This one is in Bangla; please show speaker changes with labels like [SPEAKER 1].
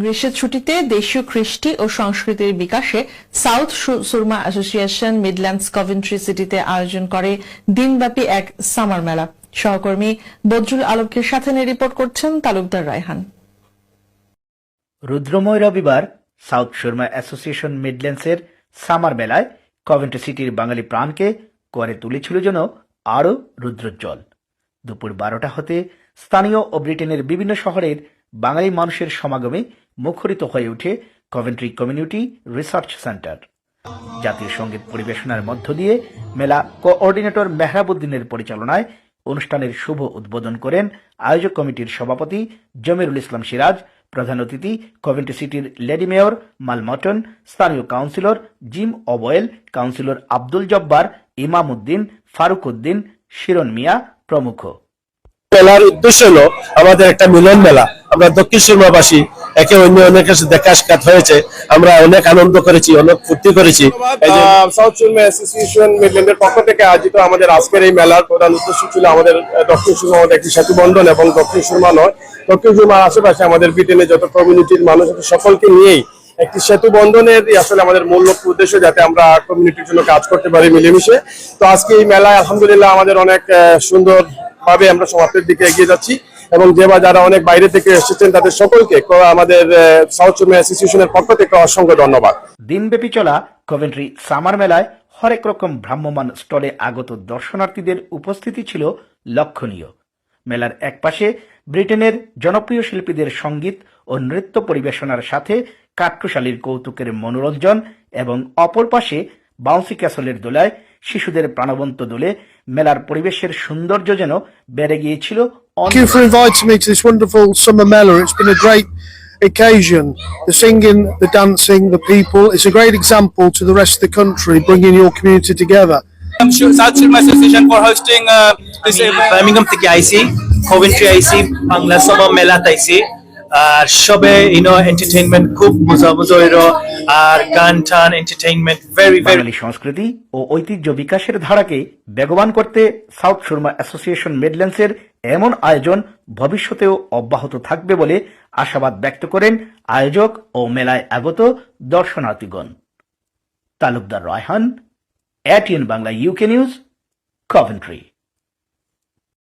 [SPEAKER 1] গ্রীষ্মের ছুটিতে দেশীয় কৃষ্টি ও সংস্কৃতির বিকাশে south Surma association Midlands Coventry সিটিতে আয়োজন করে দিনব্যাপী এক সামার মেলা। সহকর্মী বদরুল আলমকে সাথে নিয়ে রিপোর্ট করছেন তালুকদার রায়হান।
[SPEAKER 2] রুদ্রময় রবিবার সাউথ শর্মা অ্যাসোসিয়েশন মিডল্যান্ডসের সামার মেলায় কভেন্ট্রি সিটির বাঙালি প্রাণকে করে তুলেছিল যেন আরও রুদ্রোজ্জ্বল। দুপুর বারোটা হতে স্থানীয় ও ব্রিটেনের বিভিন্ন শহরের বাঙালি মানুষের সমাগমে মুখরিত হয়ে ওঠে কভেন্ট্রি কমিউনিটি রিসার্চ সেন্টার জাতীয় সংগীত পরিবেশনার মধ্য দিয়ে মেলা কোঅর্ডিনেটর মেহরাবুদ্দিনের পরিচালনায় অনুষ্ঠানের শুভ উদ্বোধন করেন আয়োজক কমিটির সভাপতি জমিরুল ইসলাম সিরাজ, প্রধান অতিথি কভেন্ট্রি সিটির লেডি মেয়র মালমটন স্থানীয় councillor Jim O'Boyle, councillor Abdul Jabbar Imam Uddin Faruk Uddin শিরন মিয়া প্রমুখ।
[SPEAKER 3] মেলার উদ্দেশ্য হলো আমাদের একটা মিলন মেলা আমরা দক্ষিণ সুরমাবাসী একে অন্য অনেকের সাথে দেখা সাক্ষাৎ হয়েছে। আমরা অনেক আনন্দ করেছি অনেক ফুর্তি করেছি।
[SPEAKER 4] সাউথ সুরমা অ্যাসোসিয়েশন মিডল্যান্ডের পক্ষ থেকে আয়োজিত আমাদের আজকের এই মেলার প্রধান উদ্দেশ্য ছিল আমাদের দক্ষিণ সুরমা আমাদের একটি সেতু বন্ধন এবং দক্ষিণ সুরমা নয়। দক্ষিণ সুরমার আশেপাশে আমাদের ব্রিটেনে যত কমিউনিটির মানুষ সকলকে নিয়েই একটি সেতু বন্ধনের আসলে আমাদের মূল লক্ষ্য উদ্দেশ্য যাতে আমরা কমিউনিটির জন্য কাজ করতে পারি মিলেমিশে। তো আজকে এই মেলায় আলহামদুলিল্লাহ আমাদের অনেক সুন্দর ভাবে আমরা সমাপ্তির দিকে এগিয়ে যাচ্ছি। এবং যে বা যারা অনেক বাইরে থেকে এসেছেন, তাদের সকলকে আমাদের সাউথ সুরমা অ্যাসোসিয়েশনের পক্ষ থেকে অসংখ্য ধন্যবাদ।
[SPEAKER 2] দিনব্যাপী চলা কভেন্ট্রি সামার মেলায় হরেক রকম ভ্রাম্যমাণ স্টলে আগত দর্শনার্থীদের উপস্থিতি ছিল লক্ষণীয়। মেলার একপাশে ব্রিটেনের জনপ্রিয় শিল্পীদের সংগীত ও নৃত্য পরিবেশনার সাথে কাঠকুশালীর কৌতুকের মনোরঞ্জন এবং অপর পাশে বাউন্সি ক্যাসলের দোলায় শিশুদের প্রাণবন্ত দোলে মেলার পরিবেশের সৌন্দর্য যেন বেড়ে গিয়েছিল
[SPEAKER 5] Thank you for inviting me to this wonderful summer mela. It's been a great occasion. The singing, the dancing, the people. It's a great example to the rest of the country, bringing your community together.
[SPEAKER 6] South Silma Association for hosting uh, this
[SPEAKER 7] আমি
[SPEAKER 6] event.
[SPEAKER 7] বার্মিংহাম থেকে আইছি কভেন্ট্রি আইছি বাংলা সভা মেলাত আইছি আর সবে ইনো এন্টারটেইনমেন্ট খুব মজা মজা হইরো আর গান টান এন্টারটেইনমেন্ট ভেরি ভেরি
[SPEAKER 2] সংস্কৃতি ও ঐতিহ্য বিকাশের ধারাকে বেগবান করতে সাউথ সুরমা অ্যাসোসিয়েশন মিডল্যান্ডসের এমন আয়োজন ভবিষ্যতেও অব্যাহত থাকবে বলে আশাবাদ ব্যক্ত করেন আয়োজক ও মেলায় আগত দর্শনার্থীগণ। Talukdar Raihan ATN Bangla UK news Coventry